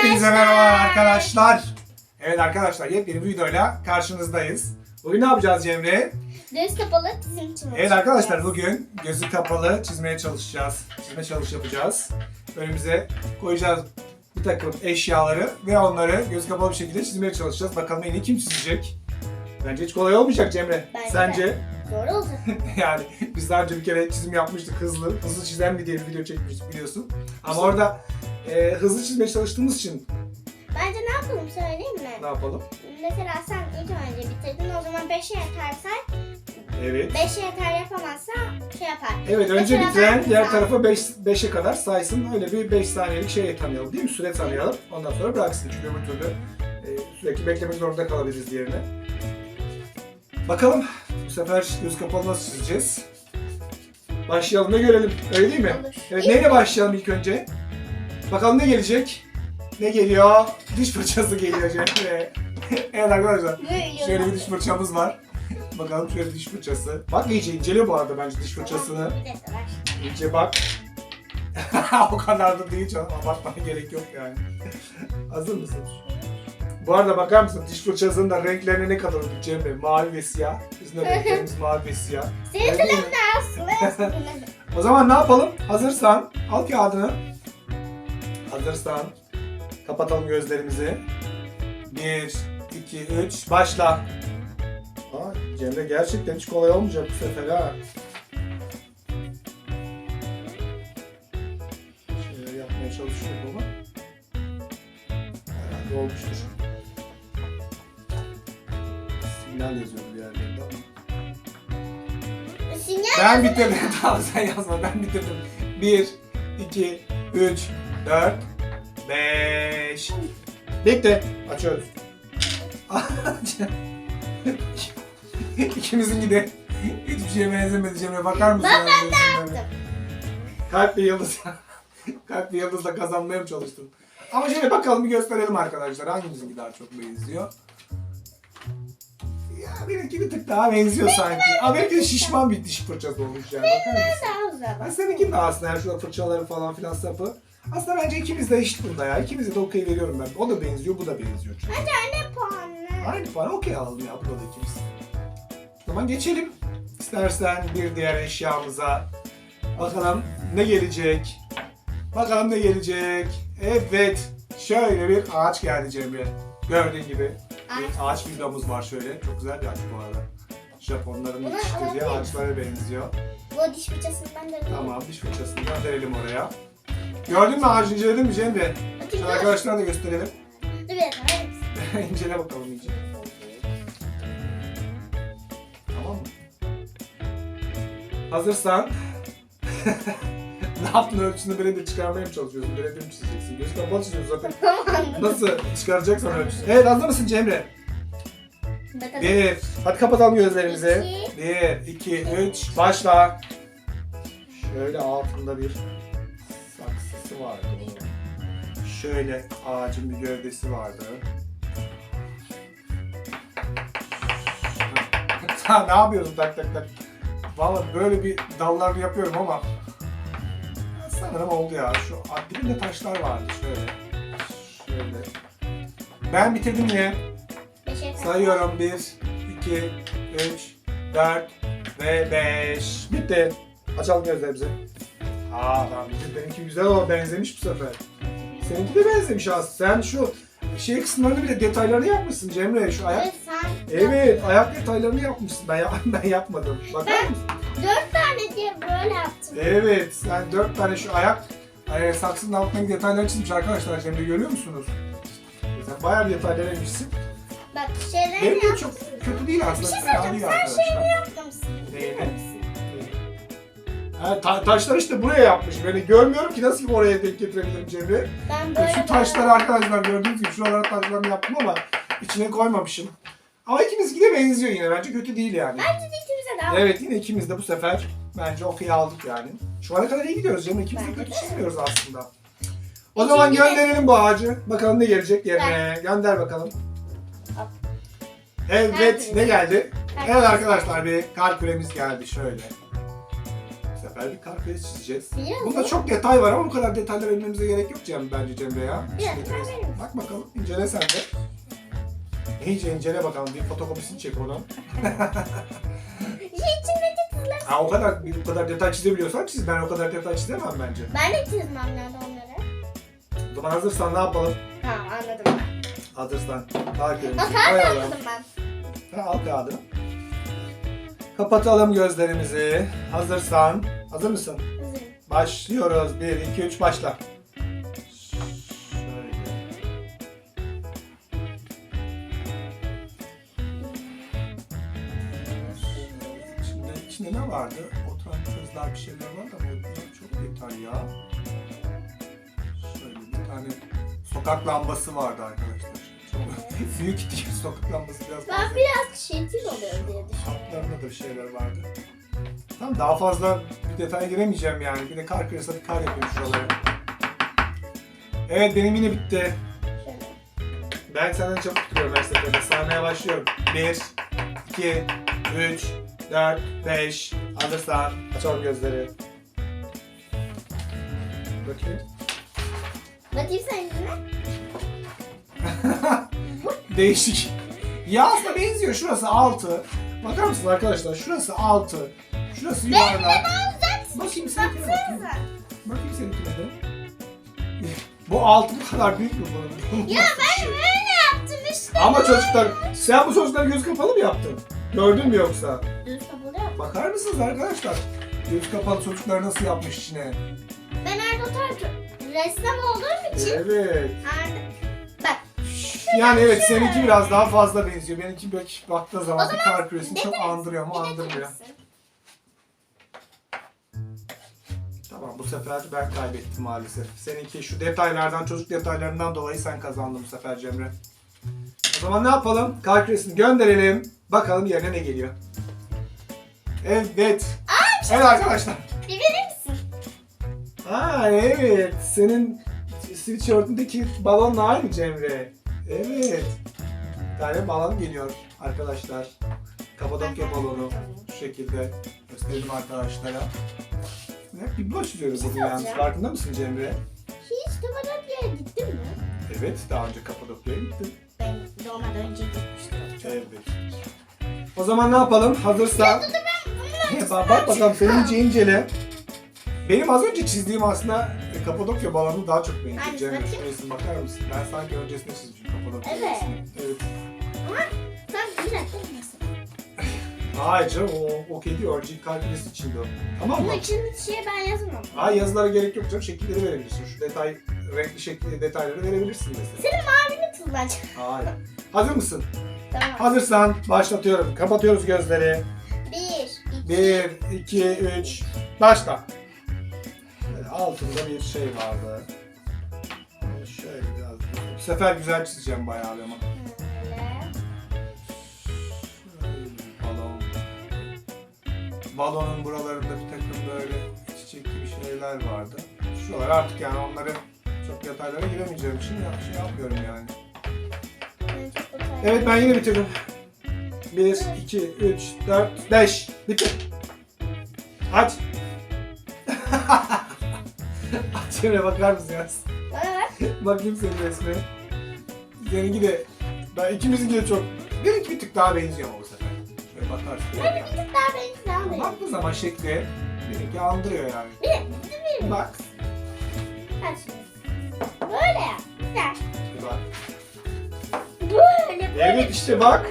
Hepinize merhaba arkadaşlar. Evet arkadaşlar yepyeni bir videoyla karşınızdayız. Bugün ne yapacağız Cemre? Göz kapalı çizim için. Evet arkadaşlar bugün gözü kapalı çizmeye çalışacağız. Çizme çalış yapacağız. Önümüze koyacağız bir takım eşyaları ve onları göz kapalı bir şekilde çizmeye çalışacağız. Bakalım en iyi kim çizecek? Bence hiç kolay olmayacak Cemre. Bence Sence? Zor olacak. yani biz daha önce bir kere çizim yapmıştık hızlı. Hızlı çizen bir diye bir video çekmiştik biliyorsun. Ama orada e, hızlı çizmeye çalıştığımız için Bence ne yapalım söyleyeyim mi? ne yapalım? Mesela sen ilk önce bitirdin o zaman 5'e yeter say. Evet. 5'e yeter yapamazsa şey yapar. Evet önce Mesela bitiren ben- diğer tarafa 5'e kadar saysın. Öyle bir 5 saniyelik şey tanıyalım değil mi? Süre tanıyalım. Ondan sonra bıraksın. Çünkü öbür türlü e, sürekli beklemek zorunda kalabiliriz diğerine. Bakalım bu sefer göz kapalı nasıl çizeceğiz? Başlayalım da görelim. Öyle değil mi? Olur. Evet neyle başlayalım ilk önce? Bakalım ne gelecek? Ne geliyor? Diş fırçası geliyor Cemre. evet arkadaşlar. Şöyle bir diş fırçamız var. Bakalım şöyle diş fırçası. Bak iyice inceliyor bu arada bence diş fırçasını. İyice bak. o kadar da değil canım. Abartmana gerek yok yani. Hazır mısın? Bu arada bakar mısın diş fırçasının da renklerine ne kadar uygun Cemre? Mavi ve siyah. Bizim de renklerimiz mavi ve siyah. Senin dilimde aslında. O zaman ne yapalım? Hazırsan al kağıdını. Hazırsan kapatalım gözlerimizi. 1, 2, 3 başla. Aa, Cemre gerçekten hiç kolay olmayacak bu sefer ha. Sinyal yazıyor bir yerlerinde ama. Sinyal Ben bitirdim. tamam sen yazma. Ben bitirdim. 1, 2, 3, 4, 5. Bitti. Açıyoruz. İkimizin de hiçbir şeye benzemedi Cemre. Bakar mısın? Ben- ben. Kalp ve yıldız. Kalp ve yıldızla kazanmaya mı çalıştın? Ama şöyle bakalım bir gösterelim arkadaşlar. Hangimizinki daha çok benziyor? Benimki bir tık daha benziyor sanki. Ama benimki şişman bir diş fırçası olmuş yani. Bakar mısın? daha uzun. Ben seninkinin de aslında yani şurada fırçaları falan filan sapı. Aslında bence ikimiz de eşit bunda ya. İkimize de okey veriyorum ben. O da benziyor, bu da benziyor çünkü. Bence anne puanlı. Aynı puan okey alalım ya. Burada da ikimiz. O zaman geçelim. İstersen bir diğer eşyamıza. Bakalım ne gelecek? Bakalım ne gelecek? Evet. Şöyle bir ağaç geldi Cemre. Gördüğün gibi. Bir ağaç videomuz var şöyle. Çok güzel bir ağaç bu arada. Japonların Bunu yetiştirdiği alabilir ağaçlara benziyor. Bu diş fırçasından da. Tamam diş fırçasını gönderelim oraya. Gördün mü ağacı inceledin mi Cemre? Dur. arkadaşlara da gösterelim. Dur bir dakika. İncele bakalım iyice. Tamam mı? Hazırsan ne yaptın ölçüsünü de çıkarmaya mı çalışıyorsun? De mi çizeceksin? Göz kapalı çiziyorsun zaten. Nasıl çıkaracaksan ölçüsü? Evet hazır mısın Cemre? Bir. Hadi kapatalım gözlerimizi. İki. Bir, iki, üç. Başla. Şöyle altında bir saksısı vardı. Şöyle ağacın bir gövdesi vardı. Ha, ne yapıyorsun tak tak tak? Valla böyle bir dallar yapıyorum ama sanırım oldu ya. Şu dibinde taşlar vardı şöyle. Şöyle. Ben bitirdim kadar. Sayıyorum 1, 2, 3, 4 ve 5. Bitti. Açalım gözlerimizi. Aa tamam benimki güzel ama benzemiş bu sefer. Seninki de benzemiş aslında. Sen şu şey kısımlarını bile detaylarını yapmışsın Cemre. Şu ayak. Evet sen. Evet, ayak detaylarını yapmışsın. Ben yap- ben yapmadım. Bakar Ben- mısın? Dört tane diye böyle yaptım. Evet, sen dört tane şu ayak e, saksının altındaki detayları çizmiş arkadaşlar. Cemre görüyor musunuz? Sen bayağı bir detaylar yapmışsın. Bak şeyler Benim de yaptım. çok kötü değil Bir aslında. şey fena söyleyeceğim. değil Sen arkadaşlar. şeyini yapmamışsın. Neyini? Ha, ta- taşlar işte buraya yapmış. Böyle görmüyorum ki nasıl oraya denk getirebilirim Cemre. Ben böyle Şu taşları arkadaşlar gördüğünüz gibi şuralara taşlarını yaptım ama içine koymamışım. Ama ikimiz de benziyor yine. Bence kötü değil yani. Bence de ikimize de al. Evet yine ikimiz de bu sefer bence okey aldık yani. Şu ana kadar iyi gidiyoruz Cemre. İkimiz de Bence kötü çizmiyoruz aslında. O zaman de- gönderelim bu ağacı. Bakalım ne gelecek yerine. Gönder bakalım. Al. Evet ne geldi? Evet arkadaşlar bir kalp küremiz geldi şöyle. Bu sefer sefer bir kar küresi çizeceğiz. Biraz Bunda mı? çok detay var ama bu kadar detaylara inmemize gerek yok Cem, bence Cemre ya. Verir misin? Bak bakalım, incele sen de. İyice incele bakalım, bir fotokopisini çek oradan. Şey içindeki tuzlar. Ha, o kadar bir o kadar detay çizebiliyorsan çiz. Ben o kadar detay çizemem bence. Ben de çizmem nerede onları. O zaman hazırsan ne yapalım? Tamam anladım ben. Hazırsan. Kar küremizi Bak harbi koyalım. anladım ben. Ha, al kağıdı. Kapatalım gözlerimizi. Hazırsan. Hazır mısın? Hazırım. Başlıyoruz. 1, 2, 3 başla. Şöyle. İçinde, ne vardı? Oturan kızlar bir şeyler var ama bunlar çok detay ya. Şöyle bir tane sokak lambası vardı arkadaşlar. Çok büyük değil sokak lambası biraz Ben biraz çetin oluyor diye düşünüyorum. Altlarında da bir şeyler vardı. Tamam daha fazla bir detaya giremeyeceğim yani. Bir de kar kırırsa bir kar yapayım şuralara. Evet benim yine bitti. Ben senden çok tutuyorum her seferinde. Sahneye başlıyorum. 1, 2, 3, 4, 5. Hazırsan açalım gözleri. Bakayım. Bakayım sen yüzüne. Değişik. Ya aslında benziyor. Şurası 6. Bakar mısınız arkadaşlar? Şurası 6. Şurası yuvarlak. Bakayım seninkine bakayım. Baksanıza. Bakayım seninkine de. Bu altı bu kadar büyük mü bunun? Ya ben böyle yaptım işte. Ama çocuklar, sen bu çocuklar göz kapalı mı yaptın? Gördün mü yoksa? Düz kapalı yap. Bakar mısınız arkadaşlar? Göz kapalı çocuklar nasıl yapmış içine? Ben Arda Otar ressam olduğum için Evet. Arda... Bak. Yani evet şöyle. seninki biraz daha fazla benziyor. Benimki bak baktığı zaman bir kar küresini çok andırıyor getirir andırmıyor. misin? Tamam bu sefer ben kaybettim maalesef. Seninki şu detaylardan, çocuk detaylarından dolayı sen kazandın bu sefer Cemre. O zaman ne yapalım? Kar küresini gönderelim. Bakalım yerine ne geliyor. Evet. Evet arkadaşlar. Bir verir misin? Aa evet. Senin sweatshirt'ündeki balonla aynı Cemre. Evet. Bir tane balon geliyor arkadaşlar. Kapadokya balonu. Şu şekilde gösterelim arkadaşlara. Ne? Bir boş çiziyoruz bugün yalnız. Farkında mısın Cemre? Hiç Kapadokya'ya gittin mi? Evet. Daha önce Kapadokya'ya gittim. Ben doğmadan önce gitmiştim. Evet. O zaman ne yapalım? Hazırsan. Bununla bak, bak bakalım senin ince incele. Benim az önce çizdiğim aslında e, Kapadokya balonu daha çok benziyor. Cemre şurasına bakar mısın? Ben sanki öncesinde çizmişim Kapadokya Evet. Evet. Ama sen bir dakika? Hayır canım o, o kedi örcek kalkülesi içinde o. Tamam mı? Bunun için şey ben yazmam. Hayır yazılara gerek yok canım. Şekilleri verebilirsin. Şu detay, renkli şekli detayları verebilirsin mesela. Senin mavini kullanacağım. Hayır. Hazır mısın? Tamam. Hazırsan başlatıyorum. Kapatıyoruz gözleri. Bir, iki, 1, 2, 3, başla. Böyle altında bir şey vardı. Şöyle biraz. Bu sefer güzel çizeceğim bayağı bir ama. Balonun buralarında bir takım böyle çiçek gibi şeyler vardı. Şuralar artık yani onları çok detaylara giremeyeceğim için ya, şey yapmıyorum yani. Evet ben yine bitirdim. 1, 2, 3, 4, 5. Bitti. Aç. Aç Emre bakar mısın ya? Bana bak. Bakayım senin resmine. Seninki de, ben ikimizinki de çok, benimki bir tık daha benziyor ama bu sefer. Şöyle bakarsın. Hadi bir tık daha benimki Baktığı zaman şekli benimki andırıyor yani. Bir de bir Bak. Bak şimdi. Böyle yap. Güzel. bir Bak. Böyle böyle. Evet işte bak.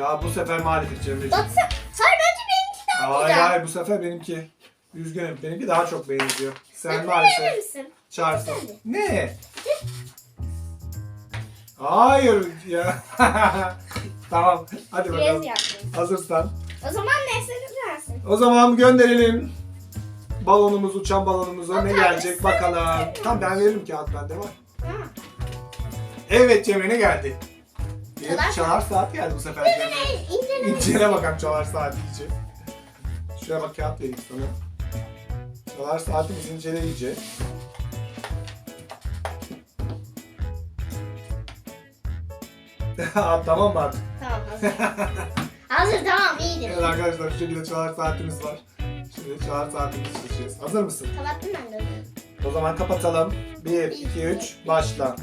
Ya bu sefer maalesef Cemre'ciğim. Baksana. Hayır bence benimki daha Hayır güzel. hayır bu sefer benimki. Üzgünüm. Benimki daha çok benziyor. Sen Sen maalesef misin? çağırsın. Ne? Hayır ya. tamam. Hadi Biraz bakalım. yaptım. Hazırsan. O zaman neyse güzelsin. O zaman gönderelim. Balonumuz, uçan balonumuza ne gelecek bakalım. verir Tamam ben veririm kağıt bende var. Ha. Evet Cemre ne geldi? Bir Çalar çalar saat geldi bu sefer Cemre. İncele. İncele bakalım çalar saat iyice. Şuraya bak kağıt vereyim sana. Çalar saatimiz incele iyice. Tamam mı artık? Tamam hazır. Hazır tamam iyidir. Evet arkadaşlar şu şekilde çalar saatimiz var. Şimdi Şimdi çalar saatimizi çizeceğiz. Hazır mısın? Kapattım ben de. O zaman kapatalım. 1, 2, 3, başla.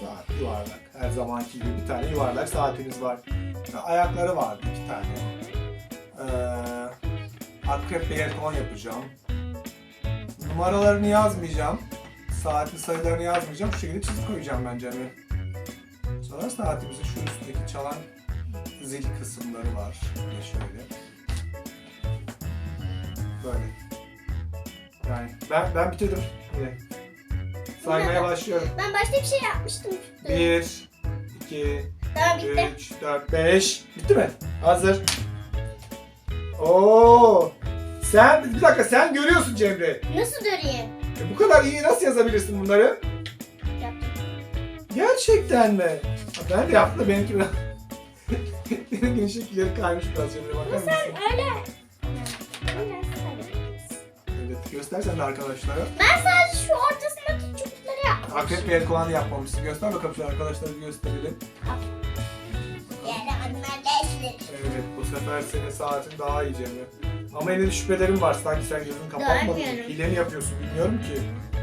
Saat yuvarlak. Her zamanki gibi bir tane yuvarlak saatimiz var. Ayakları vardı iki tane. Ee, akrep ve yelkon yapacağım. Numaralarını yazmayacağım. Saatin sayılarını yazmayacağım. Şu şekilde çizgi koyacağım bence. Çalar saatimizin şu üstteki çalan zil kısımları var. De şöyle. Böyle. Yani ben ben bitirdim. Yine. Saymaya başlıyorum. Ben başta bir şey yapmıştım. 1, 2, Tamam bitti. 3, 4, 5. Bitti mi? Hazır. Oo! Sen bir dakika sen görüyorsun Cemre. Nasıl döneyim? E, bu kadar iyi nasıl yazabilirsin bunları? Yaptım. Gerçekten mi? Ha, Ben de yaptım da benimki biraz... benimkinin şekilleri kaymış biraz Cemre bakar mısın? Öyle. Öyle. Evet göstersen de arkadaşlara. Ben sadece şu ortasındaki çubukları yaptım. Akrep ve elkoğanı yapmamışsın. Göster bakalım şu arkadaşlara bir gösterelim. Yani onlar değiştir. Evet bu sefer senin saatin daha iyi Cemre. Ama yine de şüphelerim var. Sanki sen gözünü kapatmadın. Görmüyorum. Hile mi yapıyorsun bilmiyorum ki.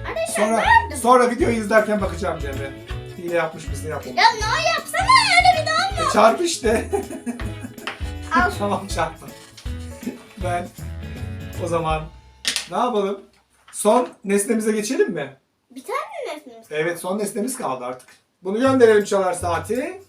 Arkadaşlar Sonra sonra videoyu izlerken bakacağım Cemre. Hile yapmış mısın yapmamış. Ya ne yapsana öyle bir daha? E, çarp işte. Al. tamam çarpma. ben o zaman ne yapalım? Son nesnemize geçelim mi? Bir tane mi resmimiz? Evet son nesnemiz kaldı artık. Bunu gönderelim çalar saati.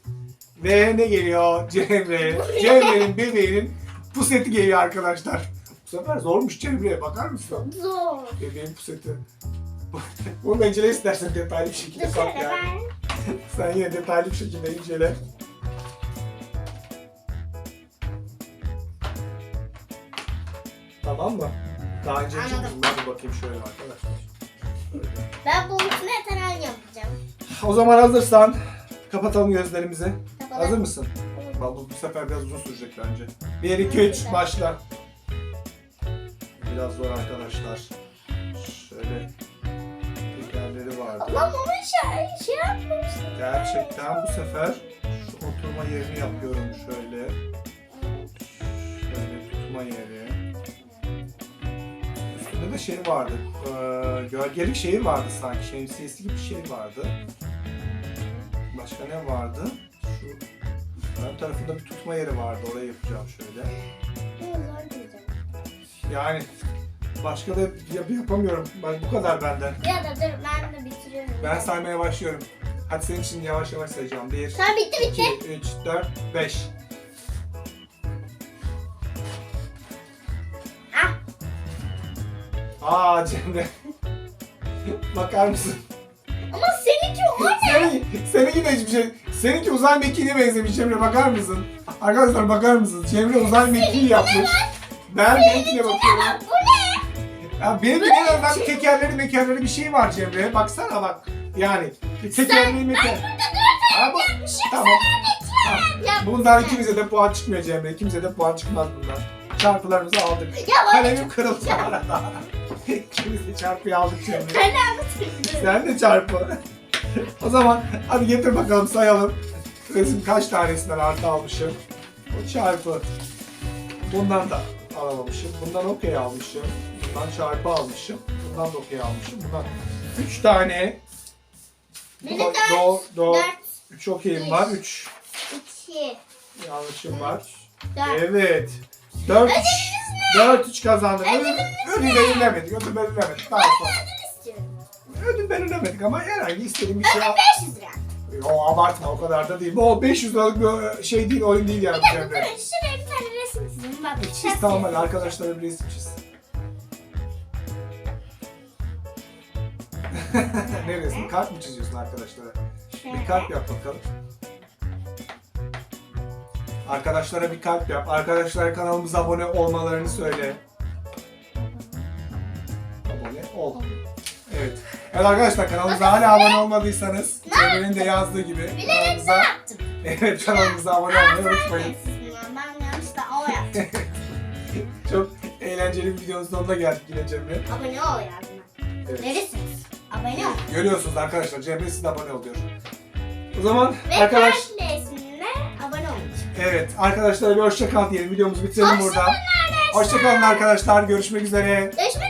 Ve ne geliyor? Cemre. Cemre'nin bebeğinin puseti geliyor arkadaşlar. Bu sefer zormuş Cemre'ye bakar mısın? Zor. Bebeğin puseti. Bunu incele istersen detaylı bir şekilde Dur şöyle yani. ben. Sen yine detaylı bir şekilde incele. Tamam mı? Daha önce Anladım. de bakayım şöyle arkadaşlar. Ben bu üstüne yataran yapacağım. O zaman hazırsan kapatalım gözlerimizi. Kapalı. Hazır mısın? Vallahi bu sefer biraz uzun sürecek bence. 1, 2, 3 başla. Biraz zor arkadaşlar. Şöyle tekerleri vardı. Ama ama şey, şey yapmamıştım. Gerçekten bu sefer şu oturma yerini yapıyorum şöyle. Şöyle tutma yeri. De şey vardı. Ee, gölgelik şeyi vardı sanki. Şemsiyesi gibi bir şey vardı. Başka ne vardı? Şu ön tarafında bir tutma yeri vardı. Orayı yapacağım şöyle. Yani başka da yap- yapamıyorum. Ben bu kadar benden. Ya da dur ben de bitiriyorum. Ben saymaya başlıyorum. Hadi senin için yavaş yavaş sayacağım. 1, Tamam bitti bitti. 2, 3, 4, 5. Aa Cemre. Bakar mısın? Ama seninki o ne? Senin, seninki de hiçbir şey. Seninki uzay mekiğine benzemiş Cemre bakar mısın? Arkadaşlar bakar mısınız? Cemre uzay mekiği yapmış. Ben benimkine bakıyorum. Bu ne? Ya benimki en azından bir tekerleri mekerleri bir şey var Cemre. Baksana bak. Yani bir tekerleği meker. Ama tamam. Ya Bundan ikimize de puan çıkmıyor Cemre. İkimize de puan çıkmaz bundan. Çarpılarımızı aldık. Ya bana Kalemim kırıldı arada. İkimiz de çarpıyı aldık Cemre. kalem tuttum. Sen de çarpı. o zaman hadi getir bakalım sayalım. Resim kaç tanesinden artı almışım. O çarpı. Bundan da alamamışım. Bundan okey almışım. Bundan çarpı almışım. Bundan da okey almışım. Bundan 3 tane. Benim Do, dört. do, do. Dört, 3 okeyim var. 3 iki, yanlışım var. dört. Evet. 4 3 4 3 kazandık. Ödül, ödül belirlemedik. Ödül belirlemedik. Daha sonra. Ödül belirlemedik ama herhangi istediğim bir şey al. 500 lira. Yo abartma o kadar da değil. Bu 500 liralık bir şey değil, oyun değil yani. Bir dakika şuraya bir tane resim çizeyim. Bak Çiz tamam hadi arkadaşlara bir resim çiz. ne resim? Kalp mı çiziyorsun arkadaşlara? Bir kalp yap bakalım. Arkadaşlara bir kalp yap. Arkadaşlar kanalımıza abone olmalarını söyle. Abone ol. Evet. Evet arkadaşlar kanalımıza hala abone olmadıysanız Cemre'nin de yazdığı gibi Bilerek ne kanalımıza, yaptım? evet kanalımıza abone olmayı unutmayın. Ben yanlışlıkla o yaptım. Çok eğlenceli bir videonun sonuna geldik yine Cemre. Abone ol yazma. Evet. Neresiniz? Abone ol. Görüyorsunuz arkadaşlar Cemre siz de abone oluyor. O zaman Ve arkadaş kalp resmine abone olun. Evet arkadaşlara bir hoşça kal diyelim videomuzu bitirelim burada. Hoşçakalın arkadaşlar. arkadaşlar. Hoşçakalın arkadaşlar. Görüşmek üzere. Görüşmek